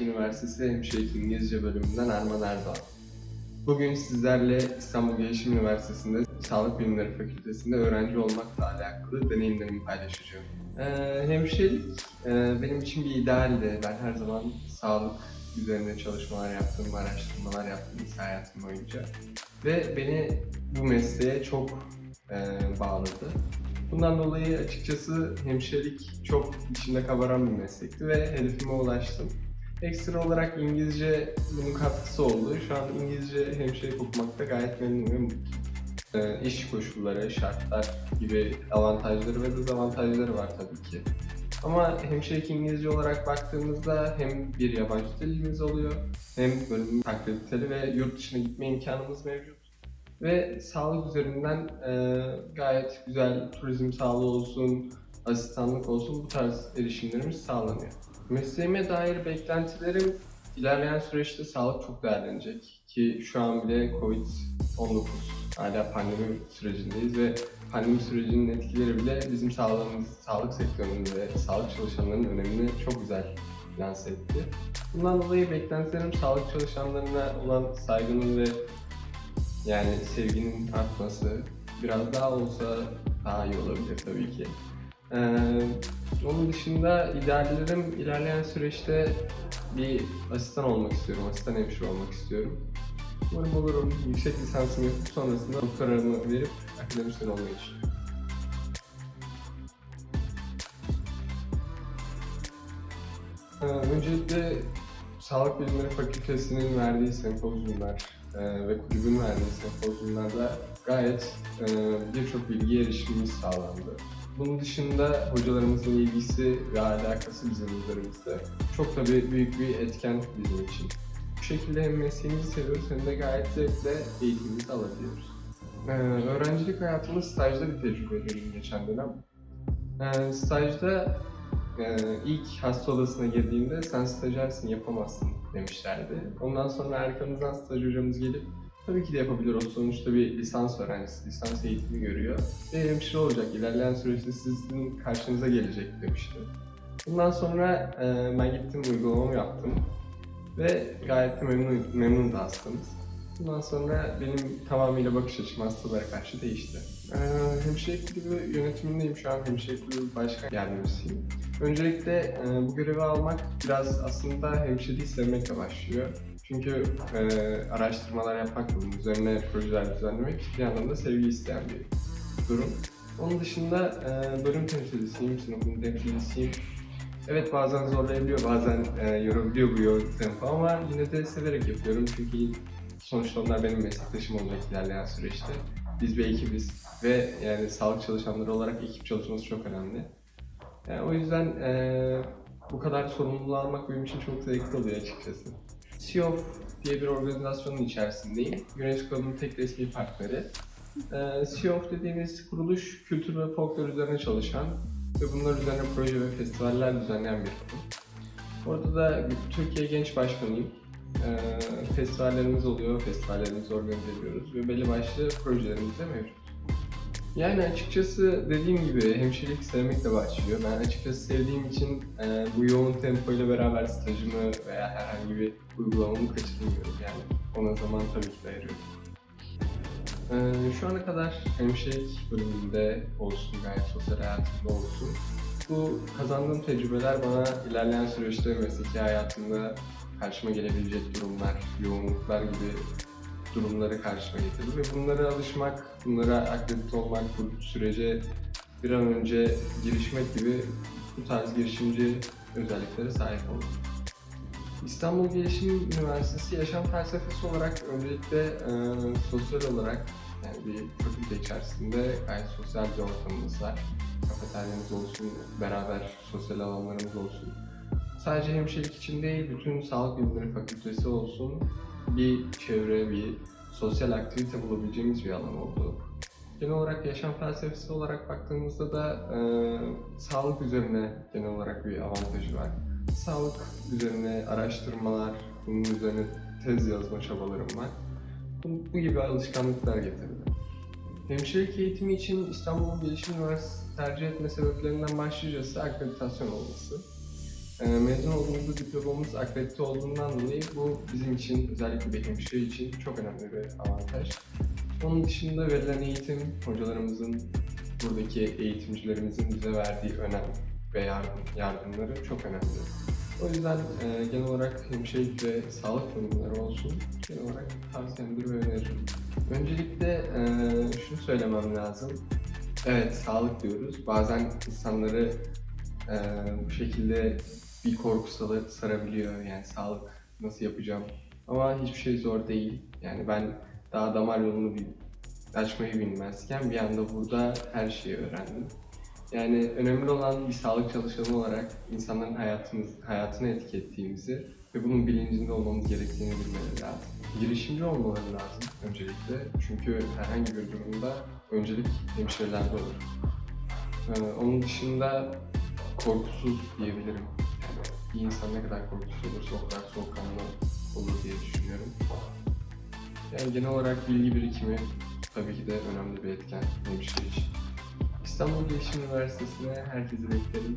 Üniversitesi Hemşirelik İngilizce bölümünden Arman Erdoğan. Bugün sizlerle İstanbul Gelişim Üniversitesi'nde Sağlık Bilimleri Fakültesi'nde öğrenci olmakla alakalı deneyimlerimi paylaşacağım. Ee, hemşirelik e, benim için bir idealdi. Ben her zaman sağlık üzerine çalışmalar yaptım, araştırmalar yaptım hayatım boyunca. Ve beni bu mesleğe çok e, bağladı. Bundan dolayı açıkçası hemşirelik çok içimde kabaran bir meslekti ve hedefime ulaştım. Ekstra olarak İngilizce bunun katkısı oldu. Şu an İngilizce hemşirelik okumakta gayet memnunum ve mutluyum. İş koşulları, şartlar gibi avantajları ve dezavantajları var tabii ki. Ama hemşirelik İngilizce olarak baktığımızda hem bir yabancı dilimiz oluyor, hem bölüm akrediteli ve yurt dışına gitme imkanımız mevcut. Ve sağlık üzerinden e, gayet güzel turizm sağlığı olsun, asistanlık olsun bu tarz erişimlerimiz sağlanıyor. Mesleğime dair beklentilerim ilerleyen süreçte sağlık çok değerlenecek ki şu an bile Covid-19 hala pandemi sürecindeyiz ve pandemi sürecinin etkileri bile bizim sağlığımız, sağlık sektörünün ve sağlık çalışanlarının önemini çok güzel lanse etti. Bundan dolayı beklentilerim sağlık çalışanlarına olan saygının ve yani sevginin artması biraz daha olsa daha iyi olabilir tabii ki. Ee, onun dışında ideallerim ilerleyen süreçte bir asistan olmak istiyorum, asistan hemşire olmak istiyorum. Umarım olurum. Yüksek lisansımı yapıp sonrasında doktoramı verip akademisyen olmayı düşünüyorum. Ee, öncelikle Sağlık Bilimleri Fakültesi'nin verdiği sempozyumlar e, ve kulübün verdiği sempozyumlarda gayet e, birçok bilgiye erişimimiz sağlandı. Bunun dışında hocalarımızın ilgisi ve alakası bizim üzerimizde çok tabii büyük bir etken bizim için. Bu şekilde hem mesleğimizi seviyoruz hem de gayet zevkle eğitimimizi alabiliyoruz. Ee, öğrencilik hayatımda stajda bir tecrübe edindim geçen dönem. Ee, stajda e, ilk hasta odasına girdiğimde sen stajyersin yapamazsın demişlerdi. Ondan sonra arkamızdan staj hocamız gelip tabii ki de yapabilir o sonuçta bir lisans öğrencisi, lisans eğitimi görüyor. Ve hemşire olacak, ilerleyen süreçte sizin karşınıza gelecek demişti. Bundan sonra e, ben gittim uygulamamı yaptım ve gayet de memnun, memnun da hastamız. Bundan sonra benim tamamıyla bakış açım hastalara karşı değişti. Ee, hemşirelik kulübü yönetimindeyim şu an. Hemşirelik kulübü başkan yardımcısıyım. Öncelikle e, bu görevi almak biraz aslında hemşireliği sevmekle başlıyor. Çünkü e, araştırmalar yapmak, bunun üzerine projeler düzenlemek bir yandan da sevgi isteyen bir durum. Onun dışında e, bölüm temsilcisiyim, sınıfın temsilcisiyim. Evet bazen zorlayabiliyor, bazen e, yorabiliyor bu yoğun tempo ama yine de severek yapıyorum çünkü sonuçta onlar benim meslektaşım olacak ilerleyen süreçte. Biz bir ekibiz ve yani sağlık çalışanları olarak ekip çalışması çok önemli. Yani o yüzden e, bu kadar sorumluluğu almak benim için çok zevkli oluyor açıkçası. SIOF diye bir organizasyonun içerisindeyim. UNESCO'nun tek resmi partneri. E, SIOF dediğimiz kuruluş kültür ve folklor üzerine çalışan ve bunlar üzerine proje ve festivaller düzenleyen bir kurum. Orada da Türkiye Genç Başkanıyım. E, festivallerimiz oluyor, festivallerimizi organize ediyoruz ve belli başlı projelerimiz de mevcut. Yani açıkçası dediğim gibi hemşirelik sevmekle başlıyor. Ben açıkçası sevdiğim için e, bu yoğun tempo ile beraber stajımı veya herhangi bir uygulamamı kaçırmıyorum. Yani ona zaman tabii ki de ayırıyorum. E, şu ana kadar hemşirelik bölümünde olsun, gayet sosyal hayatımda olsun. Bu kazandığım tecrübeler bana ilerleyen süreçte mesleki hayatımda karşıma gelebilecek durumlar, yoğunluklar gibi durumları karşıma getirdi ve bunlara alışmak, bunlara akredite olmak, bu sürece bir an önce girişmek gibi bu tarz girişimci özelliklere sahip oldum. İstanbul Gelişim Üniversitesi yaşam felsefesi olarak öncelikle e, sosyal olarak yani bir fakülte içerisinde gayet sosyal bir ortamımız var. Kafeteryamız olsun, beraber sosyal alanlarımız olsun. Sadece hemşirelik için değil, bütün sağlık bilimleri fakültesi olsun bir çevre, bir sosyal aktivite bulabileceğimiz bir alan oldu. Genel olarak yaşam felsefesi olarak baktığımızda da e, sağlık üzerine genel olarak bir avantajı var. Sağlık üzerine araştırmalar, bunun üzerine tez yazma çabalarım var. Bu, bu gibi alışkanlıklar getirdi. Hemşirelik eğitimi için İstanbul Gelişim Üniversitesi tercih etme sebeplerinden başlıcası akreditasyon olması. Ee, mezun olduğumuzda diplomamız akredite olduğundan dolayı bu bizim için özellikle bir hemşire için çok önemli bir avantaj. Onun dışında verilen eğitim, hocalarımızın, buradaki eğitimcilerimizin bize verdiği önem ve yardım, yardımları çok önemli. O yüzden e, genel olarak hemşirelik ve sağlık kurumları olsun, genel olarak tavsiyemdir ve öneririm. Öncelikle e, şunu söylemem lazım. Evet, sağlık diyoruz. Bazen insanları e, bu şekilde bir korku sarabiliyor. Yani sağlık nasıl yapacağım? Ama hiçbir şey zor değil. Yani ben daha damar yolunu bil- açmayı bilmezken bir anda burada her şeyi öğrendim. Yani önemli olan bir sağlık çalışanı olarak insanların hayatımız, hayatını etki ettiğimizi ve bunun bilincinde olmamız gerektiğini bilmeleri lazım. Girişimci olmaları lazım öncelikle. Çünkü herhangi bir durumda öncelik hemşirelerde olur. Ee, onun dışında korkusuz diyebilirim. Bir insan ne kadar korkusuz olursa o kadar soğukkanlı olur diye düşünüyorum. Yani genel olarak bilgi birikimi tabii ki de önemli bir etken hemşire için. İstanbul Bilişim Üniversitesi'ne herkesi beklerim.